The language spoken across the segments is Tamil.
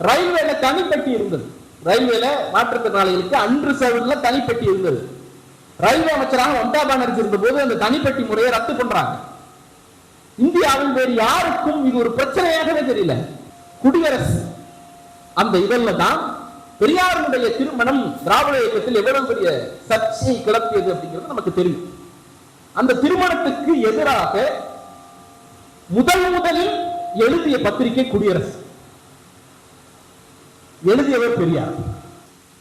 ரயில்வேல தனிப்பட்டி இருந்தது. ரயில்வேல மாற்றுத்திறனாளிகளுக்கு அன்ரிசர்வ்ல தனிப்பட்டி இருந்தது. ரயில்வே அமைச்சராக மம்தா பானர்ஜி இருந்த போது அந்த தனிப்பட்டி முறையை ரத்து பண்றாங்க. இந்தியாவில் வேறு யாருக்கும் இது ஒரு பிரச்சனையாகவே தெரியல. குடியரசு. அந்த இதழில் தான் பெரியாருடைய திருமணம் திராவிட இயக்கத்தில் எவ்வளவு பெரிய சர்ச்சையை கிளப்பியது அப்படிங்கிறது நமக்கு தெரியும். அந்த திருமணத்துக்கு எதிராக முதல் முதலில் எழுதிய பத்திரிகை குடியரசு. எழுதியவர் பெரியார்.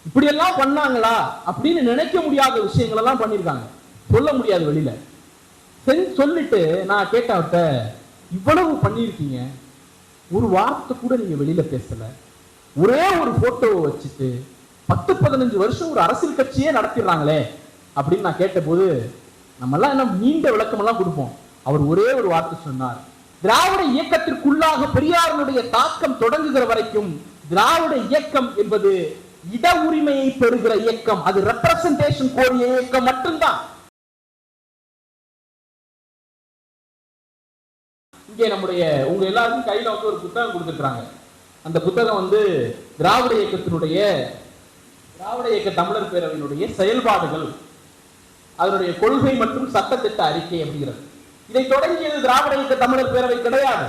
இப்படி எல்லாம் பண்ணாங்களா அப்படின்னு நினைக்க முடியாத விஷயங்கள் எல்லாம் பண்ணிருக்காங்க சொல்ல முடியாது வெளியில சரி சொல்லிட்டு நான் கேட்டவர்கிட்ட இவ்வளவு பண்ணியிருக்கீங்க. ஒரு வார்த்தை கூட நீங்க வெளியில பேசல. ஒரே ஒரு போட்டோவை வச்சுட்டு பத்து பதினஞ்சு வருஷம் ஒரு அரசியல் கட்சியே நடத்திடுறாங்களே. அப்படின்னு நான் கேட்டபோது நம்ம எல்லாம் என்ன நீண்ட விளக்கம் எல்லாம் கொடுப்போம். அவர் ஒரே ஒரு வார்த்தை சொன்னார். திராவிட இயக்கத்திற்குள்ளாக பெரியாரனுடைய தாக்கம் தொடங்குகிற வரைக்கும் திராவிட இயக்கம் என்பது இட உரிமையை பெறுகிற இயக்கம். அது ரெப்ரசன்டேஷன் கோரிய இயக்கம் மட்டும்தான். இங்கே நம்முடைய உங்க எல்லாருக்கும் கையில வந்து ஒரு புத்தகம் கொடுத்துருக்காங்க அந்த புத்தகம் வந்து திராவிட இயக்கத்தினுடைய திராவிட இயக்க தமிழர் பேரவையினுடைய செயல்பாடுகள் அதனுடைய கொள்கை மற்றும் சட்டத்திட்ட அறிக்கை அப்படிங்கிறது. இதை தொடங்கியது திராவிட இயக்க தமிழர் பேரவை கிடையாது.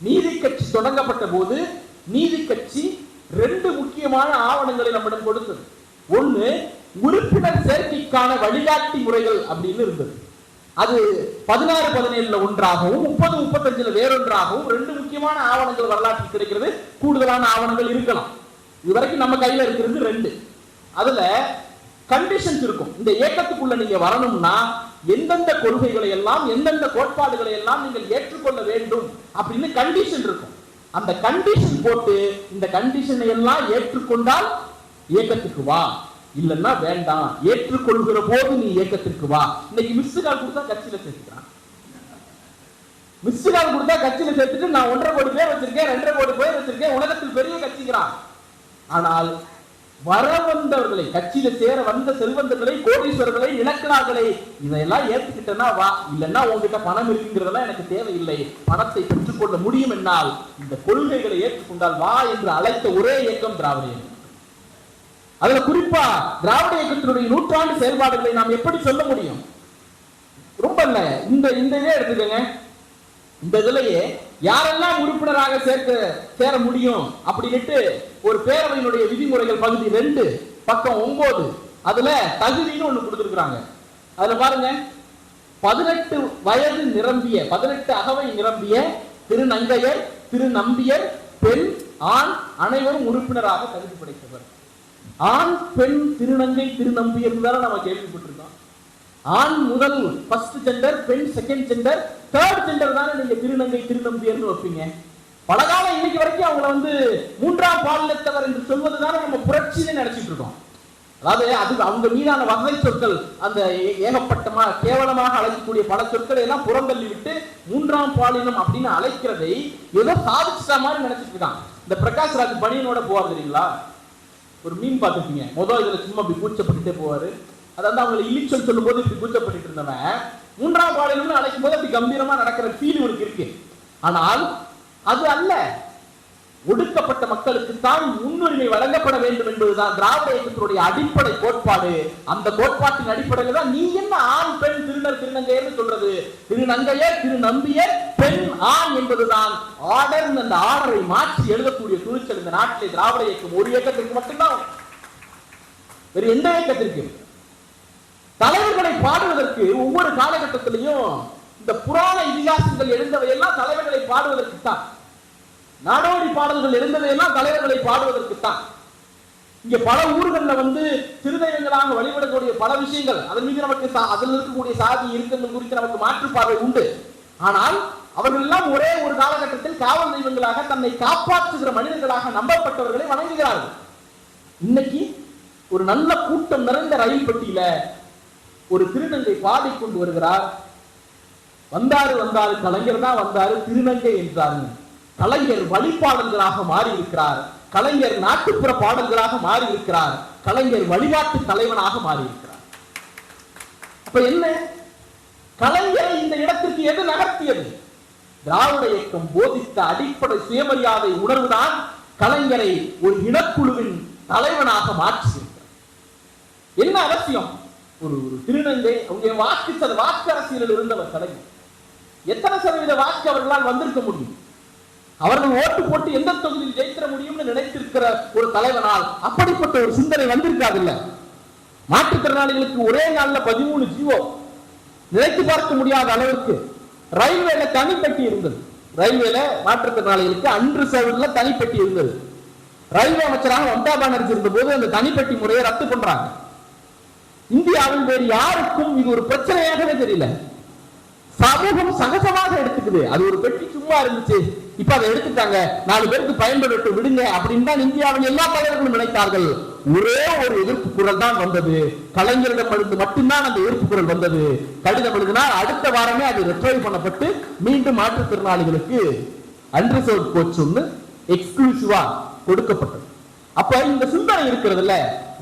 நீதி கட்சி தொடங்கப்பட்ட போது நீதி கட்சி ரெண்டு முக்கியமான ஆவணங்களை நம்மிடம் கொடுத்தது. ஒண்ணு உறுப்பினர் சேர்க்கைக்கான வழிகாட்டி முறைகள் அப்படின்னு இருந்தது. அது பதினாறு பதினேழுல ஒன்றாகவும் முப்பது முப்பத்தஞ்சுல வேறொன்றாகவும் ரெண்டு முக்கியமான ஆவணங்கள் வரலாற்றில் கிடைக்கிறது. கூடுதலான ஆவணங்கள் இருக்கலாம். இதுவரைக்கும் நம்ம கையில இருக்கிறது ரெண்டு. அதுல கண்டிஷன்ஸ் இருக்கும். இந்த இயக்கத்துக்குள்ள நீங்க வரணும்னா எந்தெந்த கொள்கைகளை எல்லாம் எந்தெந்த கோட்பாடுகளை எல்லாம் நீங்கள் ஏற்றுக்கொள்ள வேண்டும் அப்படின்னு கண்டிஷன் இருக்கும். அந்த கண்டிஷன் போட்டு இந்த கண்டிஷனை எல்லாம் ஏற்றுக்கொண்டால் இயக்கத்துக்கு வா. இல்லைன்னா வேண்டாம். ஏற்றுக்கொள்கிற போது நீ இயக்கத்திற்கு வா. இன்னைக்கு மிஸ் கால் கொடுத்தா கட்சியில சேர்த்துக்கிறான். மிஸ் கால் கொடுத்தா கட்சியில சேர்த்துட்டு நான் ஒன்றரை கோடி பேர் வச்சிருக்கேன் ரெண்டரை கோடி பேர் வச்சிருக்கேன் உலகத்தில் பெரிய கட்சிக்கிறான் ஆனால் வர வந்தவர்களை கட்சியில சேர வந்த செல்வந்தர்களை கோடீஸ்வரர்களை இழக்கிறார்களே. இதையெல்லாம் ஏத்துக்கிட்டனா வா இல்லைன்னா உங்ககிட்ட பணம் இருக்குங்கிறதெல்லாம் எனக்கு தேவையில்லை. பணத்தை பெற்றுக்கொள்ள முடியும் என்னால். இந்த கொள்கைகளை ஏற்றுக்கொண்டால் வா என்று அழைத்த ஒரே இயக்கம் திராவிட அதுல குறிப்பா திராவிட இயக்கத்தினுடைய நூற்றாண்டு செயல்பாடுகளை நாம் எப்படி சொல்ல முடியும்? ரொம்ப இல்ல. இந்த இந்த இதே எடுத்துக்கோங்க. இந்த இதுலயே யாரெல்லாம் உறுப்பினராக சேர்க்க சேர முடியும் அப்படின்னுட்டு ஒரு பேரவையினுடைய விதிமுறைகள் பகுதி ரெண்டு பக்கம் ஒன்பது அதுல தகுதின்னு ஒண்ணு கொடுத்துருக்குறாங்க. அதுல பாருங்க பதினெட்டு வயது நிரம்பிய பதினெட்டு அகவை நிரம்பிய திருநங்கையர் திருநம்பியர் பெண் ஆண் அனைவரும் உறுப்பினராக தகுதி படைத்தவர் ஆண் பெண் திருநங்கை திருநம்பியர் தானே நம்ம கேள்விப்பட்டிருக்கோம். ஆண் முதல் ஃபர்ஸ்ட் ஜெண்டர் பெண் செகண்ட் ஜெண்டர் தேர்ட் ஜெண்டர் தானே நீங்க திருநங்கை திருநம்பியர்னு வைப்பீங்க. பலகாலம் இன்னைக்கு வரைக்கும் அவங்கள வந்து மூன்றாம் பாலினத்தவர் என்று சொல்வது தானே நம்ம புரட்சின்னு நினைச்சிட்டு இருக்கோம். அதாவது அது அவங்க மீதான வகை சொற்கள் அந்த ஏகப்பட்டமா கேவலமாக அழைக்கக்கூடிய பல சொற்களை எல்லாம் புறந்தள்ளி விட்டு மூன்றாம் பாலினம் அப்படின்னு அழைக்கிறதை ஏதோ சாதிச்சிட்ட மாதிரி நினைச்சிட்டு இருக்காங்க இந்த பிரகாஷ் ராஜ் பனியனோட போவார் தெரியுங்களா? ஒரு மீன் பார்த்துருக்கீங்க மொதல் இதுல சும்மா அப்படி கூச்சப்பட்டுட்டே போவாரு. அதாவது அவங்களை இழிச்சல் சொல்லும் போது இப்படி கூச்சப்பட்டு இருந்தவன். மூன்றாம் பாலினம்னு அழைக்கும் போது அப்படி கம்பீரமா நடக்கிற ஃபீல் இவருக்கு இருக்கு. ஆனால் அது அல்ல. ஒடுக்கப்பட்ட மக்களுக்கு தான் முன்னுரிமை வழங்கப்பட வேண்டும் என்பதுதான் திராவிட இயக்கத்தினுடைய அடிப்படை கோட்பாடு. அந்த கோட்பாட்டின் அடிப்படையில் தான் நீ என்ன ஆண் பெண் திருநர் திருநங்கையர்னு சொல்றது? திருநங்கையர் திருநம்பியர் பெண் ஆண் என்பதுதான். ஆர்டர் அந்த ஆர்டரை மாற்றி எழுதக்கூடிய துணிச்சல் இந்த நாட்டிலே திராவிட இயக்கம் ஒரு இயக்கத்திற்கு மட்டும்தான். வேறு எந்த இயக்கத்திற்கு தலைவர்களை பாடுவதற்கு ஒவ்வொரு காலகட்டத்திலையும் இந்த புராண இதிகாசங்கள் எழுந்தவையெல்லாம் தலைவர்களை பாடுவதற்கு தான் நாடோடி பாடல்கள் எழுந்தவையெல்லாம் தலைவர்களை பாடுவதற்கு தான் இங்க பல ஊர்கள்ல வந்து திருதெய்வங்களாக வழிபடக்கூடிய பல விஷயங்கள் அதன் மீது நமக்கு சா- அதில் இருக்கக்கூடிய சாதி இருக்கிறது குறித்து நமக்கு மாற்று பார்வை உண்டு. ஆனால் அவர்கள் எல்லாம் ஒரே ஒரு காலகட்டத்தில் காவல் தெய்வங்களாக தன்னை காப்பாற்றுகிற மனிதர்களாக நம்பப்பட்டவர்களை வணங்குகிறார்கள். இன்னைக்கு ஒரு நல்ல கூட்டம் நிறைந்த ரயில் பெட்டியில ஒரு திருநங்கை பாடிக்கொண்டு வருகிறார். வந்தாரு வந்தாரு கலைஞர் தான் வந்தாரு திருநங்கை என்றாரு. கலைஞர் வழிபாடல்களாக மாறி இருக்கிறார் கலைஞர் நாட்டுப்புற பாடல்களாக மாறி இருக்கிறார் கலைஞர் வழிபாட்டு தலைவனாக மாறி இருக்கிறார் அப்ப என்ன? கலைஞரை இந்த இடத்திற்கு எது நகர்த்தியது? திராவிட இயக்கம் போதித்த அடிப்படை சுயமரியாதை உணர்வுதான் கலைஞரை ஒரு இனக்குழுவின் தலைவனாக மாற்றியிருக்கிறார் என்ன அவசியம்? ஒரு ஒரு திருநங்கை அவங்க வாக்கு வாக்கு அரசியலில் இருந்தவர் கலைஞர் எத்தனை சதவீத வாக்கு அவர்களால் வந்திருக்க முடியும்? அவர்கள் ஓட்டு போட்டு எந்த தொகுதியில் ஜெயித்திட முடியும்னு நினைத்திருக்கிற ஒரு தலைவனால் அப்படிப்பட்ட ஒரு சிந்தனை வந்திருக்காது இல்ல மாற்றுத்திறனாளிகளுக்கு ஒரே நாள்ல பதிமூணு ஜீவோ நினைத்து பார்க்க முடியாத அளவிற்கு ரயில்வேல தனிப்பட்டி இருந்தது. ரயில்வேல மாற்றுத்திறனாளிகளுக்கு அன்று சதவீதத்துல தனிப்பட்டி இருந்தது. ரயில்வே அமைச்சராக மம்தா பானர்ஜி இருந்த போது அந்த தனிப்பட்டி முறையை ரத்து பண்றாங்க. இந்தியாவில் வேறு யாருக்கும் இது ஒரு பிரச்சனையாகவே தெரியல. சமூகம் சகஜமாக எடுத்துக்குது. அது ஒரு பெட்டி சும்மா இருந்துச்சு. இப்ப அதை எடுத்துட்டாங்க நாலு பேருக்கு பயன்படுத்த விடுங்க அப்படின்னு தான் இந்தியாவின் எல்லா தலைவர்களும் நினைத்தார்கள். ஒரே ஒரு எதிர்ப்பு குரல் தான் வந்தது. கலைஞரிடம் இருந்து மட்டும்தான் அந்த எதிர்ப்பு குரல் வந்தது. கடிதம் எழுதினால் அடுத்த வாரமே அது ரெட்ரைவ் பண்ணப்பட்டு மீண்டும் மாற்றுத்திறனாளிகளுக்கு அன்ரிசர்வ் கோச் ஒன்று எக்ஸ்க்ளூசிவா கொடுக்கப்பட்டது. அப்ப இந்த சிந்தனை இருக்கிறதுல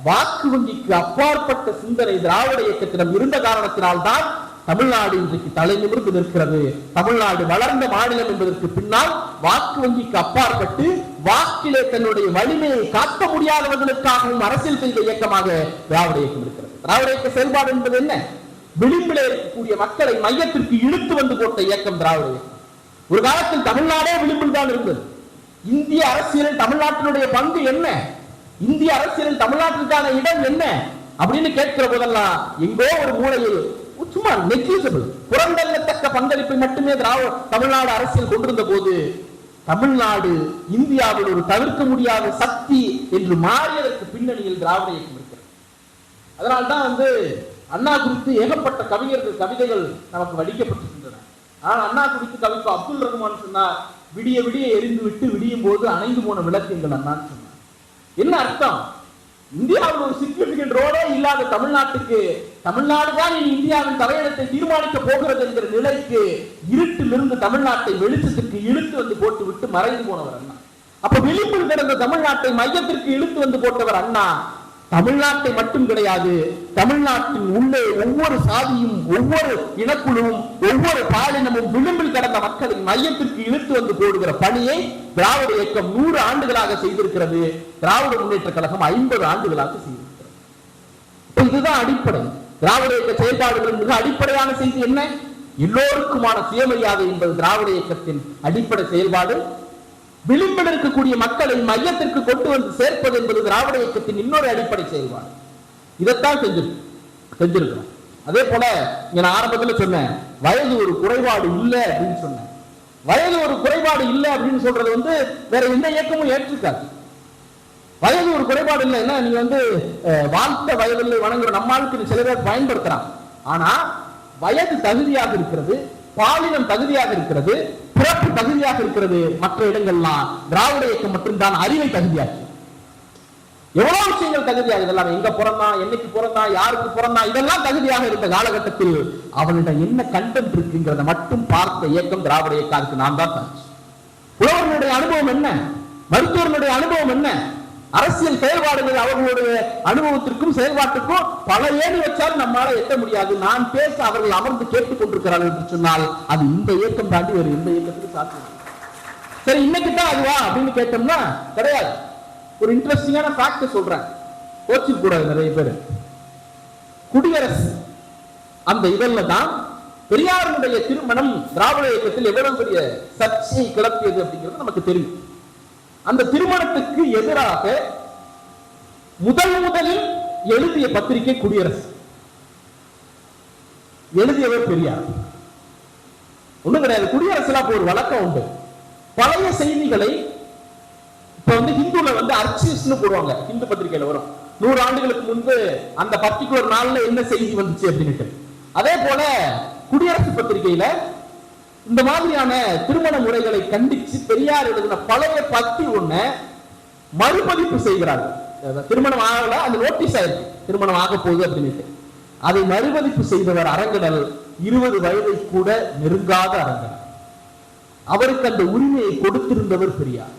வாக்கு வங்கிக்கு அப்பாற்பட்ட சிந்தனை திராவிட இயக்கத்திடம் இருந்த காரணத்தினால்தான் தமிழ்நாடு இன்றைக்கு தலை நிமிர்ந்து நிற்கிறது. தமிழ்நாடு வளர்ந்த மாநிலம் என்பதற்கு பின்னால் வாக்கு வங்கிக்கு அப்பாற்பட்டு வாக்கிலே தன்னுடைய வலிமையை காக்க முடியாதவர்களுக்காகவும் அரசியல் செய்த இயக்கமாக திராவிட இயக்கம் இருக்கிறது. திராவிட இயக்க செயல்பாடு என்பது என்ன? விளிம்பிலே இருக்கக்கூடிய மக்களை மையத்திற்கு இழுத்து வந்து போட்ட இயக்கம் திராவிட இயக்கம். ஒரு காலத்தில் தமிழ்நாடே விளிம்பில் தான் இருந்தது. இந்திய அரசியலில் தமிழ்நாட்டினுடைய பங்கு என்ன? இந்திய அரசியலில் தமிழ்நாட்டிற்கான இடம் என்ன? அப்படின்னு கேட்கிற போதெல்லாம் எங்கோ ஒரு மூலையில் சும்மா நெக்லிஜிபிள் புறந்தள்ளத்தக்க பங்களிப்பை மட்டுமே திராவிட தமிழ்நாடு அரசியல் கொண்டிருந்த போது தமிழ்நாடு இந்தியாவில் ஒரு தவிர்க்க முடியாத சக்தி என்று மாறியதற்கு பின்னணியில் திராவிட இயக்கம் இருக்கிறது. அதனால்தான் வந்து அண்ணா குறித்து ஏகப்பட்ட கவிஞர்கள் கவிதைகள் நமக்கு வடிக்கப்பட்டிருக்கின்றன. ஆனால் அண்ணா குறித்து கவிப்பு அப்துல் ரஹ்மான் சொன்னார் விடிய விடிய எரிந்து விட்டு விடியும் போது அணைந்து போன விளக்கு எங்கள் அண்ணான்னு சொன்னார். என்ன அர்த்தம்? இந்தியாவில் ஒரு சிக்னிபிகண்ட் ரோடே இல்லாத தமிழ்நாட்டுக்கு தமிழ்நாடு தான் இனி இந்தியாவின் தலையிடத்தை தீர்மானிக்க போகிறது என்கிற நிலைக்கு இருட்டிலிருந்து தமிழ்நாட்டை வெளிச்சத்திற்கு இழுத்து வந்து போட்டு விட்டு மறைந்து போனவர் அண்ணா. அப்ப விளிம்பில் கிடந்த தமிழ்நாட்டை மையத்திற்கு இழுத்து வந்து போட்டவர் அண்ணா. தமிழ்நாட்டை மட்டும் கிடையாது தமிழ்நாட்டின் உள்ளே ஒவ்வொரு சாதியும் ஒவ்வொரு இனக்குழுவும் ஒவ்வொரு பாலினமும் விளிம்பில் கடந்த மக்களின் மையத்திற்கு இழுத்து வந்து போடுகிற பணியை திராவிட இயக்கம் நூறு ஆண்டுகளாக செய்திருக்கிறது. திராவிட முன்னேற்ற கழகம் ஐம்பது ஆண்டுகளாக செய்திருக்கிறது. இதுதான் அடிப்படை. திராவிட இயக்க செயல்பாடுகளின் மிக அடிப்படையான செய்தி என்ன? எல்லோருக்குமான சுயமரியாதை என்பது திராவிட இயக்கத்தின் அடிப்படை செயல்பாடு. விளிம்பில் இருக்கக்கூடிய மக்களை மையத்திற்கு கொண்டு வந்து சேர்ப்பது என்பது திராவிட இயக்கத்தின் இன்னொரு அடிப்படை செயல்பாடு. இதைத்தான் செஞ்சு செஞ்சிருக்கிறோம். அதே போல நான் ஆரம்பத்துல சொன்னேன் வயது ஒரு குறைபாடு இல்லை அப்படின்னு சொன்னேன். வயது ஒரு குறைபாடு இல்லை அப்படின்னு சொல்றது வந்து வேற எந்த இயக்கமும் ஏற்றுக்காது. வயது ஒரு குறைபாடு இல்லை என்ன நீங்க வந்து வாழ்த்த வயதில் வணங்குற நம்மளுக்கு சில பேர் பயன்படுத்துறான் ஆனா வயது தகுதியாக இருக்கிறது பாலினம் தகுதியாக இருக்கிறது பிறப்பு தகுதியாக இருக்கிறது மற்ற இடங்கள்லாம் திராவிட இயக்கம் மட்டும்தான் அறிவை தகுதியாக எவ்வளவு விஷயங்கள் தகுதியாக இதெல்லாம் எங்க பிறந்தான் என்னைக்கு பிறந்தான் யாருக்கு பிறந்தான் இதெல்லாம் தகுதியாக இருந்த காலகட்டத்தில் அவனிடம் என்ன கண்டென்ட் இருக்குங்கிறத மட்டும் பார்த்த இயக்கம் திராவிட இயக்கம். அதுக்கு நான் தான் சாட்சி புலவர்களுடைய அனுபவம் என்ன? மருத்துவர்களுடைய அனுபவம் என்ன? அரசியல் செயல்பாடுகள் அவர்களுடைய அனுபவத்திற்கும் செயல்பாட்டுக்கும் பல ஏணி வச்சாலும் நம்மால எட்ட முடியாது. நான் பேச அவர்கள் அமர்ந்து கேட்டுக் கொண்டிருக்கிறார்கள் என்று சொன்னால் அது இந்த இயக்கம் தாண்டி வேறு எந்த இயக்கத்துக்கு சாத்தியம் சரி இன்னைக்கு தான் அதுவா அப்படின்னு கேட்டோம்னா கிடையாது. ஒரு இன்ட்ரெஸ்டிங்கான ஃபேக்ட் சொல்றேன். கோச்சில் கூடாது நிறைய பேர். குடியரசு அந்த இதழ்ல தான் பெரியாருடைய திருமணம் திராவிட இயக்கத்தில் எவ்வளவு பெரிய சர்ச்சையை கிளப்பியது அப்படிங்கிறது நமக்கு தெரியும். அந்த திருமணத்துக்கு எதிராக முதல் முதலில் எழுதிய பத்திரிகை குடியரசு. எழுதியவர் பெரியார். ஒண்ணும் கிடையாது. குடியரசுல அப்போ ஒரு வழக்கம் உண்டு. பழைய செய்திகளை இப்ப வந்து ஹிந்துல வந்து அர்ச்சிஸ்னு போடுவாங்க. ஹிந்து பத்திரிகையில வரும். நூறு ஆண்டுகளுக்கு முன்பு அந்த பர்டிகுலர் நாள்ல என்ன செய்தி வந்துச்சு அப்படின்னுட்டு. அதே போல குடியரசு பத்திரிகையில இந்த மாதிரியான திருமண முறைகளை கண்டிச்சு பெரியார் எழுதின பழைய பத்தி ஒண்ண மறுபதிப்பு செய்கிறார்கள். திருமணம் ஆகல அந்த நோட்டீஸ் ஆயிருக்கு. திருமணம் ஆக போகுது அப்படின்னுட்டு. அதை மறுபதிப்பு செய்தவர் அரங்கடல் இருபது வயதை கூட நெருங்காத அரங்கடல் அவருக்கு அந்த உரிமையை கொடுத்திருந்தவர் பெரியார்.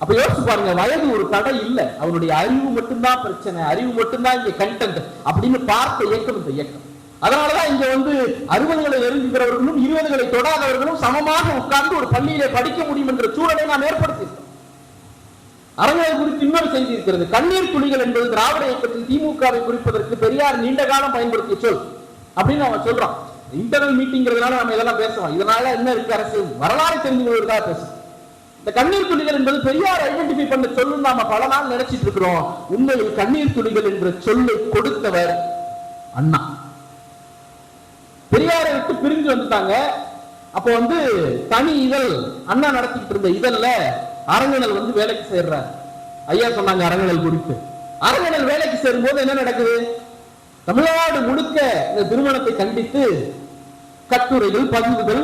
அப்ப யோசிச்சு பாருங்க வயது ஒரு தடை இல்லை. அவருடைய அறிவு மட்டும்தான் பிரச்சனை அறிவு மட்டும்தான் இங்க கண்டென்ட் அப்படின்னு பார்த்த இயக்கம் இந்த இயக்கம். அதனாலதான் இங்க வந்து அறுபதுகளை நெருங்குகிறவர்களும் இருபதுகளை தொடாதவர்களும் சமமாக உட்கார்ந்து ஒரு பள்ளியிலே படிக்க முடியும் என்ற சூழலை நாம் ஏற்படுத்தியிருக்கோம் அரங்கல் குறித்து இன்னொரு செய்தி இருக்கிறது. கண்ணீர் துளிகள் என்பது திராவிட இயக்கத்தில் திமுகவை குறிப்பதற்கு பெரியார் நீண்ட காலம் பயன்படுத்திய சொல் அப்படின்னு அவன் சொல்றான். இன்டர்னல் மீட்டிங்கிறதுனால நம்ம இதெல்லாம் பேசுவோம் இதனால என்ன இருக்கு அரசு? வரலாறு தெரிந்து கொள்வதற்காக பேசுவோம் இந்த கண்ணீர் துளிகள் என்பது பெரியார் ஐடென்டிஃபை பண்ண சொல்லு நாம பல நாள் நினைச்சிட்டு இருக்கிறோம். உண்மையில் கண்ணீர் துளிகள் என்ற சொல்லை கொடுத்தவர் அண்ணா. பெரியாரை விட்டு பிரிஞ்சு வந்துட்டாங்க. அப்போ வந்து தனி இதழ் அண்ணா நடத்திட்டு இருந்த இதழ்ல அரங்கணல் வந்து வேலைக்கு சேர்றார். ஐயா சொன்னாங்க அரங்கனல் குறித்து. அரங்கணல் வேலைக்கு சேரும்போது என்ன நடக்குது? தமிழ்நாடு முழுக்க இந்த திருமணத்தை கண்டித்து கட்டுரைகள் பதிவுகள்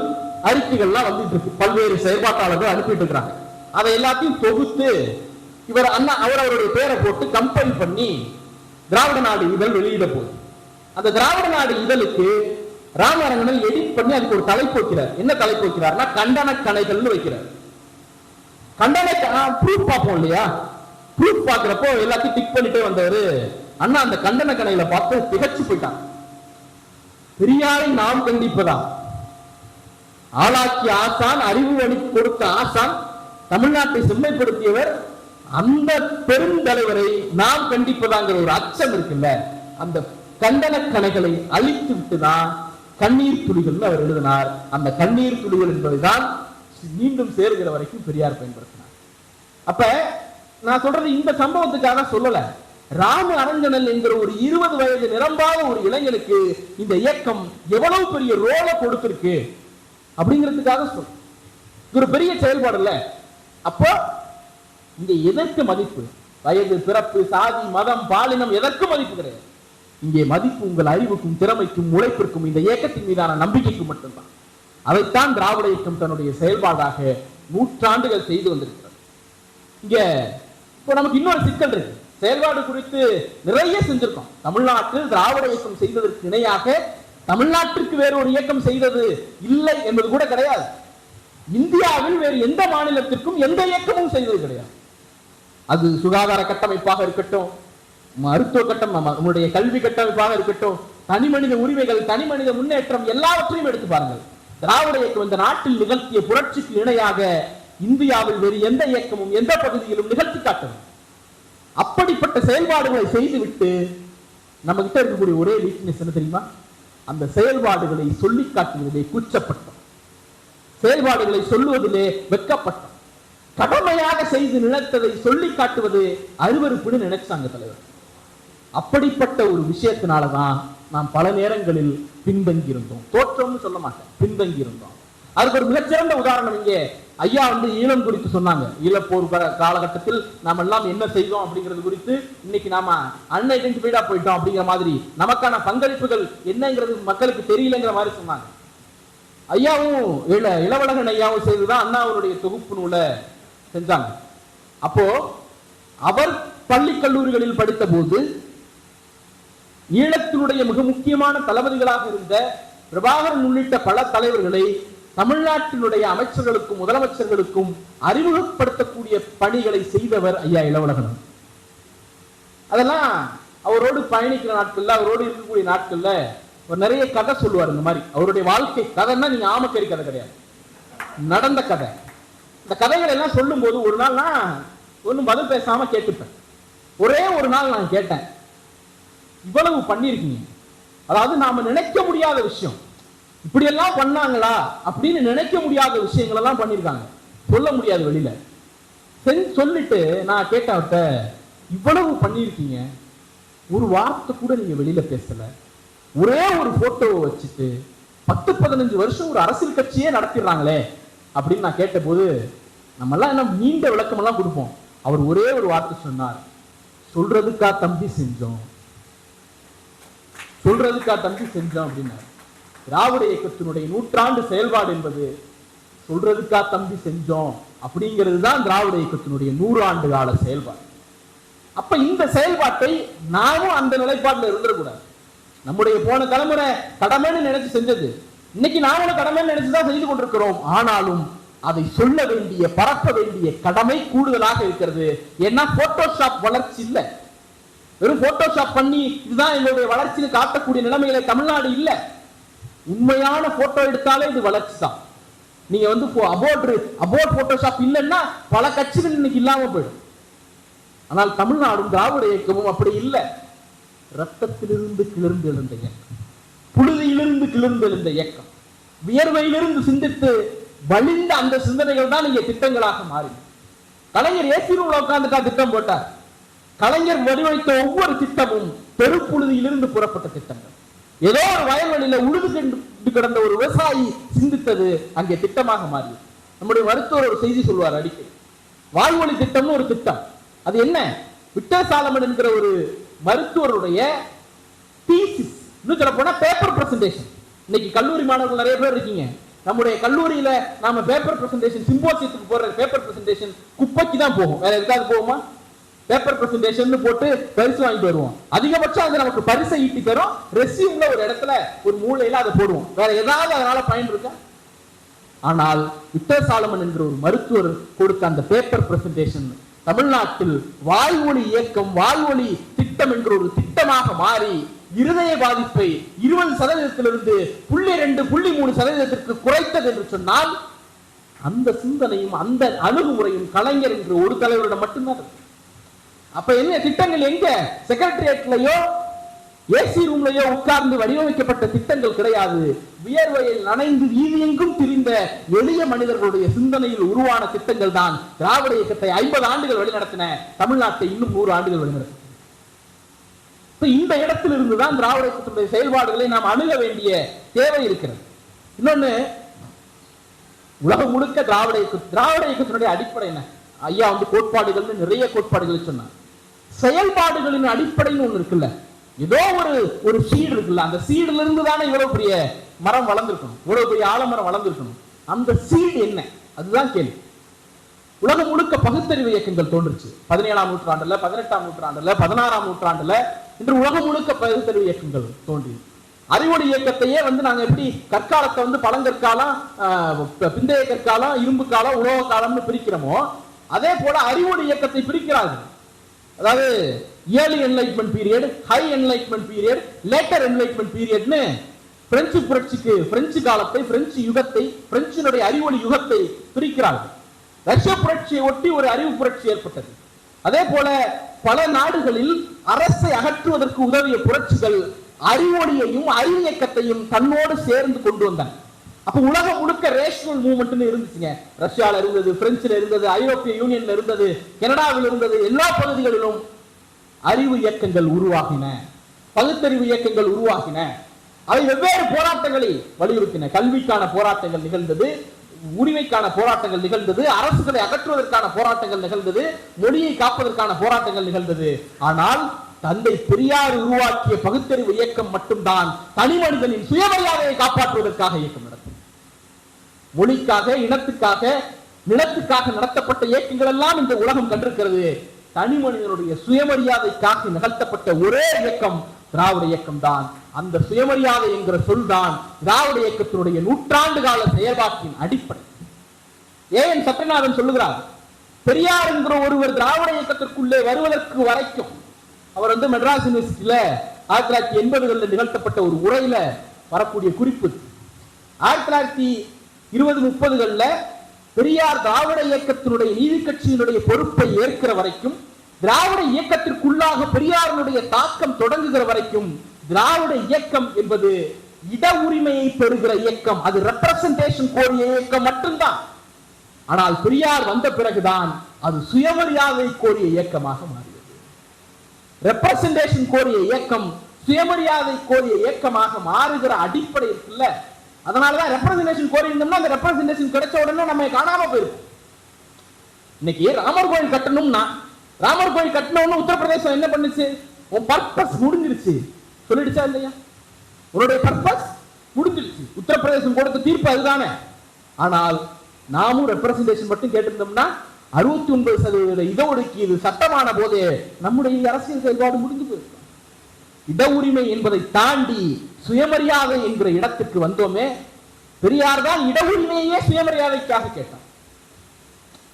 அறிக்கைகள்லாம் வந்துட்டு இருக்கு. பல்வேறு செயற்பாட்டாளர்கள் அனுப்பிட்டு இருக்கிறாங்க. அதை எல்லாத்தையும் தொகுத்து இவர் அண்ணா அவர் அவருடைய பேரை போட்டு கம்பைன் பண்ணி திராவிட நாடு இதழ் வெளியிட போகுது. அந்த திராவிட நாடு இதழுக்கு ராமரங்கனை எடிட் பண்ணி அதுக்கு ஒரு தலைப்பு வைக்கிறார். என்ன தலைப்பு வைக்கிறார்னா கண்டன கணைகள்னு வைக்கிறார். கண்டன ப்ரூஃப் பார்ப்போம் இல்லையா? ப்ரூஃப் பார்க்குறப்போ எல்லாத்தையும் டிக் பண்ணிட்டே வந்தவர். அண்ணா அந்த கண்டன கணைகளை பார்த்து திகச்சு போயிட்டான். பெரியாரை நாம் கண்டிப்பதான் ஆளாக்கி ஆசான் அறிவு வழி கொடுத்த ஆசான் தமிழ்நாட்டை செம்மைப்படுத்தியவர் அந்த பெருந்தலைவரை நாம் கண்டிப்பதாங்கிற ஒரு அச்சம் இருக்குல்ல அந்த கண்டன கணைகளை அழித்து விட்டுதான் கண்ணீர் துளிகள் அவர் எழுதினார். அந்த கண்ணீர் துளிகள் என்பதுதான் மீண்டும் சேருகிற வரைக்கும் பெரியார் பயன்படுத்தினார். அப்ப நான் சொல்றது இந்த சம்பவத்துக்காக சொல்லல. ராம அரங்கனல் என்கிற ஒரு இருபது வயது நிரம்பாத ஒரு இளைஞனுக்கு இந்த இயக்கம் எவ்வளவு பெரிய ரோலை கொடுத்திருக்கு அப்படிங்கிறதுக்காக சொல். இது ஒரு பெரிய செயல்பாடு இல்ல. அப்போ இங்க எதற்கு மதிப்பு? வயது பிறப்பு சாதி மதம் பாலினம் எதற்கு மதிப்பு கிடையாது. இங்கே மதிப்பு உங்கள் அறிவுக்கும் திறமைக்கும் உழைப்பிற்கும் இந்த இயக்கத்தின் மீதான நம்பிக்கைக்கும் மட்டும்தான். அதைத்தான் திராவிட இயக்கம் தன்னுடைய செயல்பாடாக நூற்றாண்டுகள் செய்து வந்திருக்கிறது. இங்க இப்போ நமக்கு இன்னொரு சிக்கல் இருக்கு. செயல்பாடு குறித்து நிறைய செஞ்சிருக்கோம். தமிழ்நாட்டில் திராவிட இயக்கம் செய்ததற்கு இணையாக தமிழ்நாட்டிற்கு வேறு ஒரு இயக்கம் செய்தது இல்லை என்பது கூட கிடையாது. இந்தியாவில் வேறு எந்த மாநிலத்திற்கும் எந்த இயக்கமும் செய்தது கிடையாது. அது சுகாதார கட்டமைப்பாக இருக்கட்டும் மருத்துவ கட்டம் நம்முடைய கல்வி கட்டமைப்பாக இருக்கட்டும் தனி மனித உரிமைகள் தனி மனித முன்னேற்றம் எல்லாவற்றையும் எடுத்து பாருங்கள். திராவிட இயக்கம் இந்த நாட்டில் நிகழ்த்திய புரட்சிக்கு இணையாக இந்தியாவில் வேறு எந்த இயக்கமும் எந்த பகுதியிலும் நிகழ்த்தி காட்டணும் அப்படிப்பட்ட செயல்பாடுகளை செய்துவிட்டு நம்ம கிட்ட இருக்கக்கூடிய ஒரே வீக்னஸ் என்ன தெரியுமா? அந்த செயல்பாடுகளை சொல்லி காட்டுவதிலே கூச்சப்பட்டோம் செயல்பாடுகளை சொல்லுவதிலே வெட்கப்பட்டோம். கடமையாக செய்து நினைத்ததை சொல்லி காட்டுவது அருவறுப்புன்னு நினைச்சாங்க தலைவர். அப்படிப்பட்ட ஒரு விஷயத்தினாலதான் நாம் பல நேரங்களில் பின்தங்கி இருந்தோம் தோற்றம்னு சொல்ல மாட்டேன். பின்தங்கி இருந்தோம் அதுக்கு ஒரு மிகச்சிறந்த உதாரணம் இங்கே. ஐயா வந்து ஈழம் குறித்து சொன்னாங்க. ஈழப்போர் கா- காலகட்டத்தில் நாம் எல்லாம் என்ன செய்தோம் அப்படிங்கிறது குறித்து இன்னைக்கு நாம அன்ஐடென்டிஃபைடா போயிட்டோம் அப்படிங்கிற மாதிரி நமக்கான பங்களிப்புகள் என்னங்கிறது மக்களுக்கு தெரியலங்கிற மாதிரி சொன்னாங்க. ஐயாவும் இள இளவழகன் ஐயாவும் செய்துதான் அண்ணா அவருடைய தொகுப்பு நூலை செஞ்சாங்க. அப்போ அவர் பள்ளி கல்லூரிகளில் படித்த போது ஈழத்தினுடைய மிக முக்கியமான தளபதிகளாக இருந்த பிரபாகரன் உள்ளிட்ட பல தலைவர்களை தமிழ்நாட்டினுடைய அமைச்சர்களுக்கும் முதலமைச்சர்களுக்கும் அறிமுகப்படுத்தக்கூடிய பணிகளை செய்தவர் ஐயா இளவழகன் அதெல்லாம் அவரோடு பயணிக்கிற நாட்கள்ல அவரோடு இருக்கக்கூடிய நாட்கள்ல ஒரு நிறைய கதை சொல்லுவார் இந்த மாதிரி. அவருடைய வாழ்க்கை கதைன்னா நீங்க ஆமக்கறி கதை கிடையாது. நடந்த கதை. இந்த கதைகள் எல்லாம் சொல்லும் போது ஒரு நாள் நான் ஒன்றும் பதில் பேசாம கேட்டுப்பேன். ஒரே ஒரு நாள் நான் கேட்டேன். இவ்வளவு பண்ணியிருக்கீங்க. அதாவது நாம நினைக்க முடியாத விஷயம். இப்படியெல்லாம் பண்ணாங்களா அப்படின்னு நினைக்க முடியாத விஷயங்கள் எல்லாம் பண்ணியிருக்காங்க. சொல்ல முடியாது வெளியில. செஞ்சு சொல்லிட்டு நான் கேட்டேன் இவ்வளவு பண்ணியிருக்கீங்க. ஒரு வார்த்தை கூட நீங்க வெளியில பேசல. ஒரே ஒரு போட்டோவை வச்சுட்டு பத்து பதினஞ்சு வருஷம் ஒரு அரசியல் கட்சியே நடத்திடுறாங்களே. அப்படின்னு நான் கேட்டபோது நம்ம எல்லாம் என்ன நீண்ட விளக்கம் எல்லாம் கொடுப்போம். அவர் ஒரே ஒரு வார்த்தை சொன்னார். சொல்றதுக்கா தம்பி செஞ்சோம். சொல்றதுக்கா தம்பி செஞ்சோம் அப்படின்னாரு திராவிட இயக்கத்தினுடைய நூற்றாண்டு செயல்பாடு என்பது சொல்றதுக்கா தம்பி செஞ்சோம் அப்படிங்கிறது தான் திராவிட இயக்கத்தினுடைய நூறு ஆண்டு கால செயல்பாடு. அப்ப இந்த செயல்பாட்டை நாமும் அந்த நிலைப்பாட்டில் இருந்துடக்கூடாது. நம்முடைய போன தலைமுறை கடமைன்னு நினைச்சு செஞ்சது. இன்னைக்கு நாமளும் கடமைன்னு நினைச்சுதான் செய்து கொண்டிருக்கிறோம். ஆனாலும் அதை சொல்ல வேண்டிய பரப்ப வேண்டிய கடமை கூடுதலாக இருக்கிறது. ஏன்னா போட்டோஷாப் வளர்ச்சி இல்லை. வெறும் போட்டோஷாப் பண்ணி இதுதான் எங்களுடைய வளர்ச்சின்னு காட்டக்கூடிய நிலைமையில தமிழ்நாடு இல்லை. உண்மையான போட்டோ எடுத்தாலே இது வளர்ச்சி தான் நீங்க வந்து அபோட் அபோட் போட்டோஷாப் இல்லைன்னா பல கட்சிகள் இன்னைக்கு இல்லாம போயிடும். ஆனால் தமிழ்நாடும் திராவிட இயக்கமும் அப்படி இல்லை. ரத்தத்திலிருந்து கிளர்ந்து எழுந்த இயக்கம். புழுதியிலிருந்து கிளர்ந்து எழுந்த இயக்கம். வியர்வையிலிருந்து சிந்தித்து வழிந்த அந்த சிந்தனைகள் தான் நீங்க திட்டங்களாக மாறி. கலைஞர் ஏசி ரூம்ல உட்கார்ந்துட்டா திட்டம் போட்டார். கலைஞர் வடிவமைத்த ஒவ்வொரு திட்டமும் பெருப்புழுதியிலிருந்து புறப்பட்ட திட்டங்கள். ஏதோ ஒரு வயல்வெளியில உழுது கண்டு கிடந்த ஒரு விவசாயி சிந்தித்தது அங்கே திட்டமாக மாறியது. நம்முடைய மருத்துவர் ஒரு செய்தி சொல்வார் அடிக்கடி. வாழ்வொளி திட்டம்னு ஒரு திட்டம். அது என்ன? விட்டசாலமன் என்கிற ஒரு மருத்துவருடைய தீசிஸ் இன்னும் சொல்ல போனா பேப்பர் பிரசன்டேஷன் இன்னைக்கு கல்லூரி மாணவர்கள் நிறைய பேர் இருக்கீங்க. நம்முடைய கல்லூரியில நாம பேப்பர் பிரசன்டேஷன் சிம்போசியத்துக்கு போற பேப்பர் பிரசன்டேஷன் குப்பைக்கு தான் போகும். வேற எதுக்காவது போகுமா? பேப்பர் பிரசன்டேஷன் போட்டு பரிசு வாங்கிட்டு வருவோம். அதிகபட்சம் அது நமக்கு பரிசை ஈட்டி தரும் ரெசியூம்ல ஒரு இடத்துல ஒரு மூலையில அதை போடுவோம். வேற ஏதாவது அதனால பயன் இருக்கா? ஆனால் விக்டர் சாலமன் என்ற ஒரு மருத்துவர் கொடுத்த அந்த பேப்பர் பிரசன்டேஷன் தமிழ்நாட்டில் வாய்மொழி இயக்கம் வாய்மொழி திட்டம் என்ற ஒரு திட்டமாக மாறி இருதய பாதிப்பை இருபது சதவீதத்திலிருந்து புள்ளி ரெண்டு புள்ளி மூணு சதவீதத்திற்கு குறைத்தது என்று சொன்னால் அந்த சிந்தனையும் அந்த அணுகுமுறையும் கலைஞர் என்ற ஒரு தலைவரிடம் மட்டும்தான் இருக்கு. அப்ப என்ன திட்டங்கள் எங்க? செக்ரட்டரியேட்லயோ ஏசி ரூம்லயோ உட்கார்ந்து வடிவமைக்கப்பட்ட திட்டங்கள் கிடையாது. வியர்வையில் நனைந்து வீதியெங்கும் திரிந்த எளிய மனிதர்களுடைய சிந்தனையில் உருவான திட்டங்கள் தான் திராவிட இயக்கத்தை ஐம்பது ஆண்டுகள் வழிநடத்தின. தமிழ்நாட்டை இன்னும் நூறு ஆண்டுகள் வழிநடத்தின இப்ப இந்த இடத்தில் இருந்துதான் திராவிட இயக்கத்தினுடைய செயல்பாடுகளை நாம் அணுக வேண்டிய தேவை இருக்கிறது. இன்னொன்னு உலகம் முழுக்க திராவிட இயக்கம் திராவிட இயக்கத்தினுடைய அடிப்படை என்ன? ஐயா வந்து கோட்பாடுகள்னு நிறைய கோட்பாடுகளை சொன்னார். செயல்பாடுகளின் அடிப்படையில் ஒண்ணு இருக்குல்ல. ஏதோ ஒரு ஒரு சீடு இருக்குல்ல. அந்த சீடுல இருந்து தானே இவ்வளவு பெரிய மரம் வளர்ந்துருக்கணும். இவ்வளவு பெரிய ஆலமரம் வளர்ந்துருக்கணும். அந்த சீடு என்ன? அதுதான் கேள்வி. உலகம் முழுக்க பகுத்தறிவு இயக்கங்கள் தோன்றுச்சு. பதினேழாம் நூற்றாண்டுல பதினெட்டாம் நூற்றாண்டுல பதினாறாம் நூற்றாண்டுல இன்று உலகம் முழுக்க பகுத்தறிவு இயக்கங்கள் தோன்றியது. அறிவொளி இயக்கத்தையே வந்து நாங்க எப்படி கற்காலத்தை வந்து பழங்கற்காலம் ஆஹ், பிந்தைய கற்காலம் இரும்பு காலம் உலக காலம்னு பிரிக்கிறோமோ அதே போல அறிவொளி இயக்கத்தை பிரிக்கிறார்கள். அதாவது early enlightenment period high enlightenment period later enlightenment பீரியட்னு French புரட்சிக்கு பிரெஞ்சு காலத்தை பிரெஞ்சு யுகத்தை பிரெஞ்சினுடைய அறிவொளி யுகத்தை பிரிக்கிறார்கள். ரஷ்ய புரட்சியை ஒட்டி ஒரு அறிவு புரட்சி ஏற்பட்டது. அதே போல பல நாடுகளில் அரசை அகற்றுவதற்கு உதவிய புரட்சிகள் அறிவொளியையும் அறிவியக்கத்தையும் தன்னோடு சேர்ந்து கொண்டு வந்தன. அப்போ உலகம் முழுக்க ரேஷனல் மூவ்மெண்ட்னு இருந்துச்சுங்க. ரஷ்யால இருந்தது பிரெஞ்சுல இருந்தது ஐரோப்பிய யூனியன்ல இருந்தது கனடாவில் இருந்தது எல்லா பகுதிகளிலும் அறிவு இயக்கங்கள் உருவாகின. பகுத்தறிவு இயக்கங்கள் உருவாகின. அவை வெவ்வேறு போராட்டங்களை வலியுறுத்தின. கல்விக்கான போராட்டங்கள் நிகழ்ந்தது உரிமைக்கான போராட்டங்கள் நிகழ்ந்தது அரசுகளை அகற்றுவதற்கான போராட்டங்கள் நிகழ்ந்தது மொழியை காப்பதற்கான போராட்டங்கள் நிகழ்ந்தது. ஆனால் தந்தை பெரியார் உருவாக்கிய பகுத்தறிவு இயக்கம் மட்டும்தான் தனி மனிதனின் சுயமரியாதையை காப்பாற்றுவதற்காக இயக்கம் நடத்தியது மொழிக்காக இனத்துக்காக நிலத்துக்காக நடத்தப்பட்ட இயக்கங்கள் எல்லாம் இந்த உலகம் கண்டிருக்கிறது. தனி மனிதனுடைய சுயமரியாதைக்காக நிகழ்த்தப்பட்ட ஒரே இயக்கம் திராவிட இயக்கம் தான் அந்த சுயமரியாதை என்கிற சொல் தான் திராவிட இயக்கத்தினுடைய நூற்றாண்டு கால செயல்பாட்டின் அடிப்படை. ஏன் சத்யநாதன் சொல்லுகிறார் பெரியார் என்கிற ஒருவர் திராவிட இயக்கத்திற்குள்ளே வருவதற்கு வரைக்கும் அவர் வந்து மெட்ராஸ் யூனிவர்சிட்டியில ஆயிரத்தி தொள்ளாயிரத்தி எண்பதுகளில் நிகழ்த்தப்பட்ட ஒரு உரையில வரக்கூடிய குறிப்பு ஆயிரத்தி தொள்ளாயிரத்தி இருபது முப்பதுகள்ல பெரியார் திராவிட இயக்கத்தினுடைய நீதி கட்சியினுடைய பொறுப்பை ஏற்கிற வரைக்கும் திராவிட இயக்கத்திற்குள்ளாக பெரியாரினுடைய தாக்கம் தொடங்குகிற வரைக்கும் திராவிட இயக்கம் என்பது இட உரிமையை பெறுகிற இயக்கம். அது ரெப்ரசன்டேஷன் கோரிய இயக்கம் மட்டும்தான். ஆனால் பெரியார் வந்த பிறகுதான் அது சுயமரியாதை கோரிய இயக்கமாக மாறியது. ரெப்ரசன்டேஷன் கோரிய இயக்கம் சுயமரியாதை கோரிய இயக்கமாக மாறுகிற அடிப்படையில் அதனாலதான் ரெப்ரசன்டேஷன் கோரி இருந்தோம்னா அந்த ரெப்ரசன்டேஷன் கிடைச்ச உடனே நம்ம காணாம போயிருக்கும் இன்னைக்கு ராமர் கோயில் கட்டணும்னா ராமர் கோயில் கட்டணும்னு உத்தரப்பிரதேசம் என்ன பண்ணுச்சு? உன் பர்பஸ் முடிஞ்சிருச்சு. சொல்லிடுச்சா இல்லையா? உன்னுடைய பர்பஸ் முடிஞ்சிருச்சு. உத்தரப்பிரதேசம் கொடுத்த தீர்ப்பு அதுதானே. ஆனால் நாமும் ரெப்ரசன்டேஷன் மட்டும் கேட்டிருந்தோம்னா அறுபத்தி ஒன்பது சதவீத இடஒதுக்கீடு சட்டமான போதே நம்முடைய அரசியல் செயல்பாடு முடிஞ்சு போயிருக்கும் இட உரிமை என்பதை தாண்டி சுயமரியாதை என்கிற இடத்துக்கு வந்தோமே பெரியார் தான் இட உரிமையே சுயமரியாதைக்காக கேட்டார்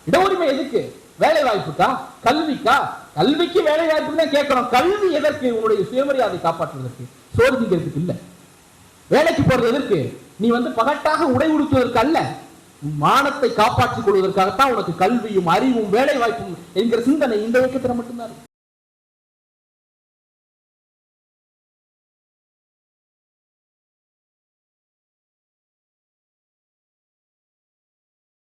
இட உரிமை எதுக்கு? வேலை வாய்ப்புக்கா கல்விக்கா? கல்விக்கு வேலை வாய்ப்புக்கு தான் கேட்கிறோம். கல்வி எதற்கு? உன்னுடைய சுயமரியாதை காப்பாற்றுவதற்கு. சோறு திங்கிறதுக்கு இல்ல. வேலைக்கு போறது எதற்கு? நீ வந்து பகட்டாக உடை உடுத்துவதற்கு அல்ல மானத்தை காப்பாற்றிக் கொள்வதற்காகத்தான் உனக்கு கல்வியும் அறிவும் வேலை வாய்ப்பும் என்கிற சிந்தனை இந்த இயக்கத்தில் மட்டும்தான் இருக்கு.